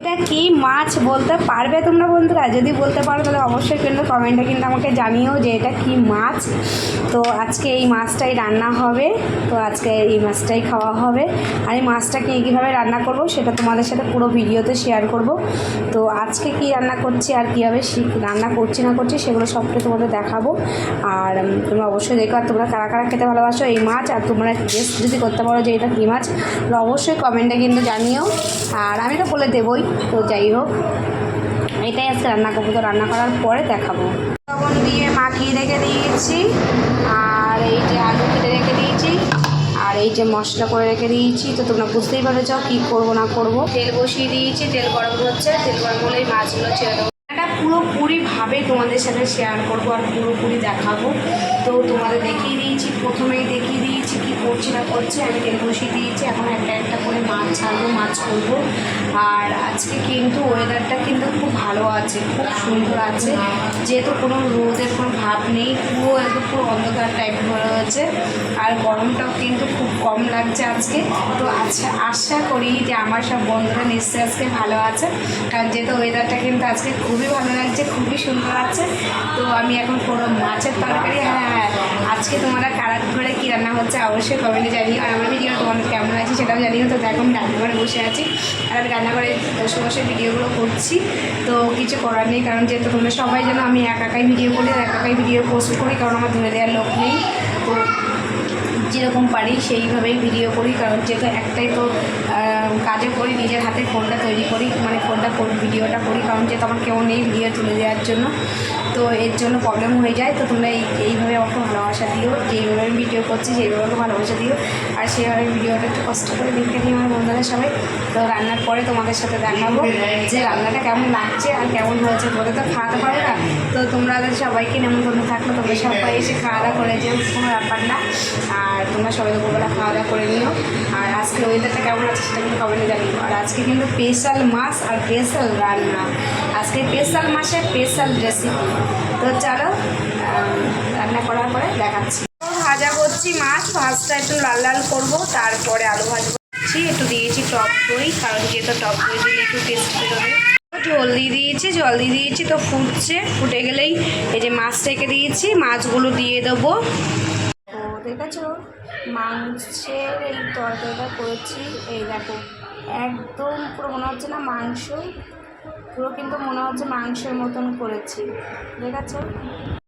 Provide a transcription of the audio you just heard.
এটা কি মাছ বলতে পারবে তোমরা বন্ধুরা? যদি বলতে পারো তাহলে অবশ্যই কিন্তু কমেন্টে কিন্তু আমাকে জানিও যে এটা কি মাছ। তো আজকে এই মাছটাই রান্না হবে। তো আজকে এই মাছটাই খাওয়া হবে। আর এই মাছটাকে কীভাবে রান্না করব সেটা তোমাদের সাথে পুরো ভিডিওতে শেয়ার করব। তো আজকে কি রান্না করছি আর কীভাবে রান্না করছি না করছি সেগুলো সবটাই তোমাদের দেখাবো। আর তোমরা অবশ্যই দেখো, আর তোমরা কারা কারা খেতে ভালোবাসো এই মাছ, আর তোমরা গেস যদি করতে পারো যে এটা কী মাছ, তাহলে অবশ্যই কমেন্টে কিন্তু জানিও। আর আমি তো বলে দেবই। তো যাই হোক, এটাই আজকে রান্না করব। তো রান্না করার পরে দেখাবো। লবণ দিয়ে মাখিয়ে রেখে দিয়েছি, আর এই যে আলু কেটে রেখে দিয়েছি, আর এই যে মশলা করে রেখে দিয়েছি। তো তোমরা বুঝতেই পারছ কী করব, না করব। তেল বসিয়ে দিয়েছি, তেল গরম হচ্ছে। তেল গরম হলেই মাছগুলো ছেড়ে দেবো। এটা পুরোপুরিভাবে তোমাদের সাথে শেয়ার করব আর পুরোপুরি দেখাবো। তো তোমাদের দেখিয়ে দিয়েছি কি করছি না করছি, আমি তেল বসিয়ে দিয়েছি, এখন একটা একটা করে মাছ ছাড়বো, মাছ করব। আর আজকে কিন্তু ওয়েদারটা কিন্তু খুব ভালো আছে, খুব সুন্দর আছে। যেহেতু কোনো রোদের কোনো ভাব নেই, পুরো একদম পুরো অন্ধকার টাইপ হয়ে রয়েছে। আর গরমটাও কিন্তু খুব কম লাগছে আজকে। তো আচ্ছা আশা করি যে আমার সব বন্ধুরা নিশ্চয়ই আজকে ভালো আছে। কারণ যেহেতু ওয়েদারটা কিন্তু আজকে খুবই ভালো লাগছে, খুবই সুন্দর আছে। তো আমি এখন কোনো মাছের তরকারি। হ্যাঁ হ্যাঁ আজকে তোমরা কারা করে কী রান্না হচ্ছে অবশ্যই কমেন্টে জানি আর আমার ভিডিও তোমাদের কেমন আছে সেটাও জানিও। তো দেখো, আমি রান্নাঘরে বসে আছি, আর আমি রান্নাঘরে বসে বসে ভিডিওগুলো করছি। তো কিছু করার নেই, কারণ যেহেতু তোমরা সবাই যেন আমি একাকাই ভিডিও করি, আর একা একাই ভিডিও পোস্ট করি, কারণ আমার ধরে দেওয়ার লোক নেই। তো যেরকম পারি সেইভাবেই ভিডিও করি, কারণ যেহেতু একটাই তো কাজে করি, নিজের হাতে ফোনটা তৈরি করি মানে ফোনটা ভিডিওটা করি, কারণ যেহেতু আমার কেউ নেই ভিডিও তুলে দেওয়ার জন্য, তো এর জন্য প্রবলেম হয়ে যায়, তো তোমরা এই এইভাবে আমাকে ভালোবাসা দিও, যেইভাবে আমি ভিডিও করছি সেইভাবে আমাকে ভালোবাসা দিও, আর সেইভাবে ভিডিওটা একটু কষ্ট করে দেখতে নিই আমার বন্ধুদের সবাই। তো রান্নার পরে তোমাদের সাথে দেখাবো যে রান্নাটা কেমন লাগছে আর কেমন হয়েছে। তোদের তো খাওয়াতে পারবে না। তো তোমরা সবাইকে নেমন্তন্ন থাকল, তোমরা সবাই এসে খাওয়া দাওয়া করে যেও, কোনো ব্যাপার না। আর তোমরা সবাই দুপুরবেলা খাওয়া দাওয়া করে নিও। আর আজকে ওয়েদারটা কেমন আছে সেটা কিন্তু কমেন্টে জানিও। আর আজকে কিন্তু স্পেশাল মাছ আর স্পেশাল রান্না। আজকে স্পেশাল মাসে স্পেশাল রেসিপি তো চলো রান্না করার পরে দেখাচ্ছি। ভাজা করছি মাছ, মাছটা একটু লাল লাল করব, তারপরে আলু ভাজবো। একটু দিয়েছি টক দই, কারণ যেহেতু টক দই দিলে একটু টেস্ট বেরোবে। জল দিয়ে দিয়েছি, জল দিয়ে দিয়েছি তো ফুটছে, ফুটে গেলেই এই যে মাছ রেখে দিয়েছি, মাছগুলো দিয়ে দেবো। দেখেছ? মাংসের এই তরকারিটা করেছি, এই দেখো, একদম পুরো মনে হচ্ছে না মাংস, পুরো কিন্তু মনে হচ্ছে মাংসের মতন করেছি, দেখেছ?